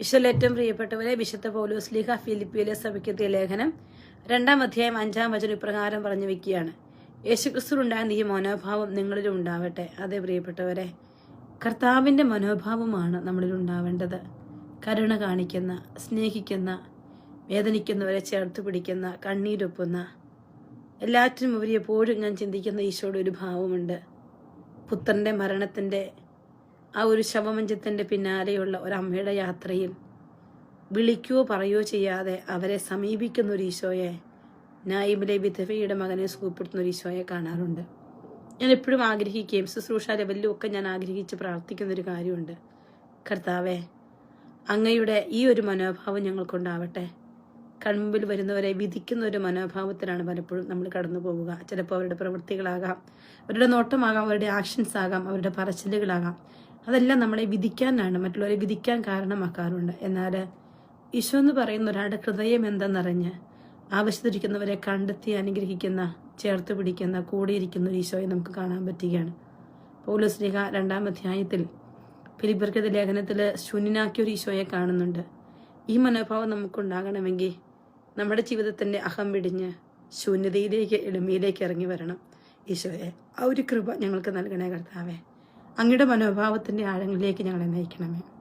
ഏറ്റവും പ്രിയപ്പെട്ടവരെ വിശുദ്ധ പൗലോസ് ലീഹ ഫിലിപ്പിയിലെ സഭയ്ക്കെത്തിയ ലേഖനം രണ്ടാം അധ്യായം അഞ്ചാം വചന ഇപ്രകാരം പറഞ്ഞു വെക്കുകയാണ്. യേശുക്രിസ്തുണ്ടായിരുന്ന ഈ മനോഭാവം നിങ്ങളിലും ഉണ്ടാവട്ടെ. അതേ പ്രിയപ്പെട്ടവരെ കർത്താവിന്റെ മനോഭാവമാണ് നമ്മളിൽ ഉണ്ടാവേണ്ടത്. കരുണ കാണിക്കുന്ന സ്നേഹിക്കുന്ന വേദനിക്കുന്നവരെ ചേർത്ത് പിടിക്കുന്ന കണ്ണീരൊപ്പുന്ന എല്ലാറ്റിനും ഉപരി എപ്പോഴും ഞാൻ ചിന്തിക്കുന്ന ഈശോയുടെ ഒരു ഭാവമുണ്ട്. പുത്രന്റെ മരണത്തിന്റെ ആ ഒരു ശവമഞ്ചത്തിന്റെ പിന്നാലെയുള്ള ഒരമ്മയുടെ യാത്രയിൽ വിളിക്കുകയോ പറയുകയോ ചെയ്യാതെ അവരെ സമീപിക്കുന്ന ഒരു ഈശോയെ നായിബിലെ വിധവയുടെ മകനെ സുഖപ്പെടുത്തുന്ന ഒരു ഈശോയെ കാണാറുണ്ട്. ഞാൻ എപ്പോഴും ആഗ്രഹിക്കുകയും ശുശ്രൂഷ ലെവലിലും ഒക്കെ ഞാൻ ആഗ്രഹിച്ച് പ്രാർത്ഥിക്കുന്ന ഒരു കാര്യമുണ്ട്. കർത്താവെ അങ്ങയുടെ ഈ ഒരു മനോഭാവം ഞങ്ങൾക്കുണ്ടാവട്ടെ. കൺമുമ്പിൽ വരുന്നവരെ വിധിക്കുന്ന ഒരു മനോഭാവത്തിലാണ് പലപ്പോഴും നമ്മൾ കടന്നു പോവുക. ചിലപ്പോൾ അവരുടെ പ്രവൃത്തികളാകാം അവരുടെ നോട്ടമാകാം അവരുടെ ആക്ഷൻസ് ആകാം അവരുടെ പറച്ചിലുകളാകാം. അതെല്ലാം നമ്മളെ വിധിക്കാനാണ് മറ്റുള്ളവരെ വിധിക്കാൻ കാരണമാക്കാറുണ്ട്. എന്നാൽ ഈശോ എന്ന് പറയുന്ന ഒരാളുടെ ഹൃദയം എന്തെന്നറിഞ്ഞ് ആവശ്യത്തിരിക്കുന്നവരെ കണ്ടെത്തി അനുഗ്രഹിക്കുന്ന ചേർത്ത് പിടിക്കുന്ന കൂടിയിരിക്കുന്ന ഒരു ഈശോയെ നമുക്ക് കാണാൻ പറ്റുകയാണ്. പൗലോസ്ലിഹ രണ്ടാം അധ്യായത്തിൽ ഫിലിപ്പർക്കത് ലേഖനത്തിൽ ശൂന്യനാക്കിയ ഒരു ഈശോയെ കാണുന്നുണ്ട്. ഈ മനോഭാവം നമുക്കുണ്ടാകണമെങ്കിൽ നമ്മുടെ ജീവിതത്തിന്റെ അഹം വിടിഞ്ഞ് ശൂന്യതയിലേക്ക് എളിമയിലേക്ക് ഇറങ്ങി വരണം. ഈശോയെ ആ ഒരു കൃപ ഞങ്ങൾക്ക് നൽകണേ കർത്താവേ. അങ്ങയുടെ മനോഭാവത്തിന്റെ ആഴങ്ങളിലേക്ക് ഞങ്ങളെ നയിക്കണമേ.